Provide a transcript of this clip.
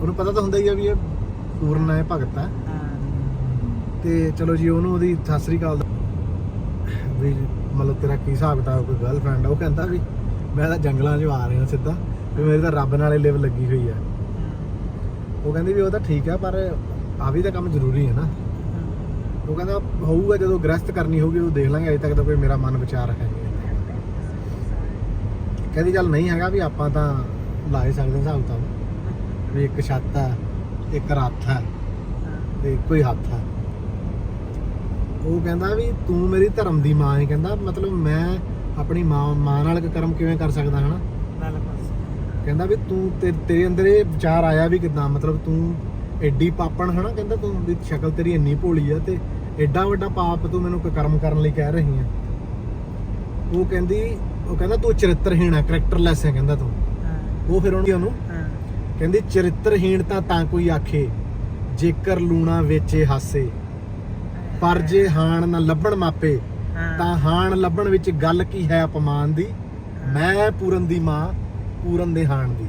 ਉਹਨੂੰ ਪਤਾ ਤਾਂ ਹੁੰਦਾ ਹੀ ਆ ਵੀ ਇਹ ਪੂਰਨ ਹੈ ਭਗਤ ਹੈ। ਤੇ ਚਲੋ ਜੀ ਉਹਨੂੰ ਉਹਦੀ ਸਤਿ ਸ੍ਰੀ ਅਕਾਲ ਦਾ- ਵੀ ਮਤਲਬ ਤੇਰਾ ਕੀ ਹਿਸਾਬ ਕਿਤਾਬ ਕੋਈ ਗਰਲਫ੍ਰੈਂਡ ਉਹ ਕਹਿੰਦਾ ਵੀ ਮੈਂ ਤਾਂ ਜੰਗਲਾਂ 'ਚ ਆ ਰਿਹਾ ਸਿੱਧਾ ਵੀ ਮੇਰੀ ਤਾਂ ਰੱਬ ਨਾਲੇ ਲਿਵ ਲੱਗੀ ਹੋਈ ਆ। ਉਹ ਕਹਿੰਦੀ ਵੀ ਉਹ ਤਾਂ ਠੀਕ ਆ ਪਰ ਆ ਵੀ ਤਾਂ ਕੰਮ ਜ਼ਰੂਰੀ ਹੈ ਨਾ। ਉਹ ਕਹਿੰਦਾ ਹੋਊਗਾ ਜਦੋਂ ਗ੍ਰਸਤ ਕਰਨੀ ਹੋਊਗੀ ਉਹ ਦੇਖ ਲਾਂਗੇ ਅਜੇ ਤੱਕ ਤਾਂ ਕੋਈ ਮੇਰਾ ਮਨ ਵਿਚਾਰ ਹੈ ਕਹਿੰਦੀ ਚੱਲ ਨਹੀਂ ਹੈਗਾ ਵੀ ਆਪਾਂ ਤਾਂ ਲਾ ਹੀ ਸਕਦੇ ਹਾਂ ਹਿਸਾਬ ਤਾਂ ਵੀ ਇੱਕ ਛੱਤ ਆ ਇੱਕ ਰੱਥ ਆ ਤੇ ਇੱਕੋ ਹੀ ਹੱਥ ਆ ਉਹ ਕਹਿੰਦਾ ਵੀ ਤੂੰ ਮੇਰੀ ਧਰਮ ਦੀ ਮਾਂ ਹੈ ਕਹਿੰਦਾ ਮਤਲਬ ਮੈਂ ਆਪਣੀ ਮਾਂ ਮਾਂ ਨਾਲ ਇੱਕ ਕਰਮ ਕਿਵੇਂ ਕਰ ਸਕਦਾ ਹਨਾ? ਕਹਿੰਦਾ ਵੀ ਤੂੰ ਤੇ- ਤੇਰੇ ਅੰਦਰ ਇਹ ਵਿਚਾਰ ਆਇਆ ਵੀ ਕਿਦਾਂ ਮਤਲਬ ਤੂੰ ਐਡੀ ਪਾਪਣ ਹਨਾ? ਕਹਿੰਦਾ ਤੂੰ ਵੀ ਸ਼ਕਲ ਤੇਰੀ ਇੰਨੀ ਭੋਲੀ ਆ ਤੇ ਐਡਾ ਵੱਡਾ ਪਾਪ ਤੂੰ ਮੈਨੂੰ ਕੋਈ ਕਰਮ ਕਰਨ ਲਈ ਕਹਿ ਰਹੀ ਆ। ਉਹ ਕਹਿੰਦੀ ਉਹ ਕਹਿੰਦਾ ਤੂੰ ਚਰਿੱਤਰਹੀਣ ਆ ਕਰੈਕਟਰਲੈਸ ਹੈ ਕਹਿੰਦਾ ਤੂੰ। ਹਾਂ। ਉਹ ਫਿਰ ਉਹਨੂੰ ਉਹਨੂੰ ਹਾਂ ਕਹਿੰਦੀ ਚਰਿੱਤਰਹੀਣ ਤਾਂ ਤਾਂ ਕੋਈ ਆਖੇ ਜੇਕਰ ਲੂਣਾ ਵੇਚੇ ਹਾਸੇ। ਪਰ ਜੇ ਹਾਣ ਨਾ ਲੱਭਣ ਮਾਪੇ ਤਾਂ ਹਾਣ ਲੱਭਣ ਵਿੱਚ ਗੱਲ ਕੀ ਹੈ ਅਪਮਾਨ ਦੀ? ਮੈਂ ਪੂਰਨ ਦੀ ਮਾਂ ਪੂਰਨ ਦੇ ਹਾਣ ਦੀ।